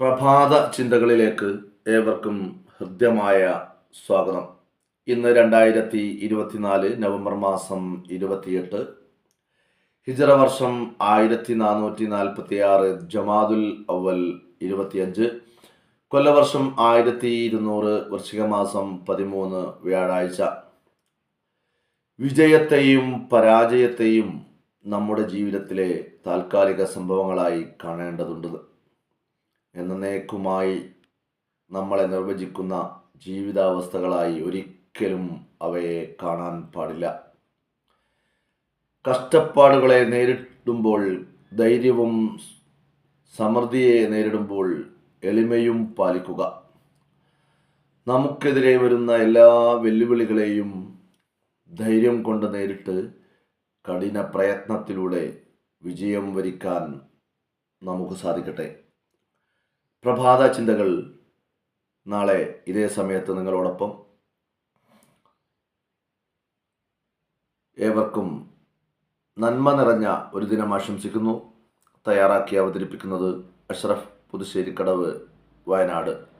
പ്രഭാത ചിന്തകളിലേക്ക് ഏവർക്കും ഹൃദ്യമായ സ്വാഗതം. ഇന്ന് രണ്ടായിരത്തി ഇരുപത്തിനാല് നവംബർ മാസം ഇരുപത്തിയെട്ട്. ഹിജറ വർഷം ആയിരത്തി നാനൂറ്റി നാൽപ്പത്തി ആറ് ജമാദുൽ അവൽ ഇരുപത്തിയഞ്ച്. കൊല്ലവർഷം ആയിരത്തി ഇരുന്നൂറ് വൃശ്ചിക മാസം പതിമൂന്ന് വ്യാഴാഴ്ച. വിജയത്തെയും പരാജയത്തെയും നമ്മുടെ ജീവിതത്തിലെ താൽക്കാലിക സംഭവങ്ങളായി കാണേണ്ടതുണ്ട്. എന്നേക്കുമായി നമ്മളെ നിർവചിക്കുന്ന ജീവിതാവസ്ഥകളായി ഒരിക്കലും അവയെ കാണാൻ പാടില്ല. കഷ്ടപ്പാടുകളെ നേരിടുമ്പോൾ ധൈര്യവും സമൃദ്ധിയെ നേരിടുമ്പോൾ എളിമയും പാലിക്കുക. നമുക്കെതിരെ വരുന്ന എല്ലാ വെല്ലുവിളികളെയും ധൈര്യം കൊണ്ട് നേരിട്ട് കഠിന പ്രയത്നത്തിലൂടെ വിജയം വരിക്കാൻ നമുക്ക് സാധിക്കട്ടെ. പ്രഭാത ചിന്തകൾ നാളെ ഇതേ സമയത്ത് നിങ്ങളോടൊപ്പം ഏവർക്കും നന്മ നിറഞ്ഞ ഒരു ദിനം ആശംസിക്കുന്നു. തയ്യാറാക്കി അവതരിപ്പിക്കുന്നത് അഷ്റഫ് പുതുശ്ശേരിക്കടവ് വയനാട്.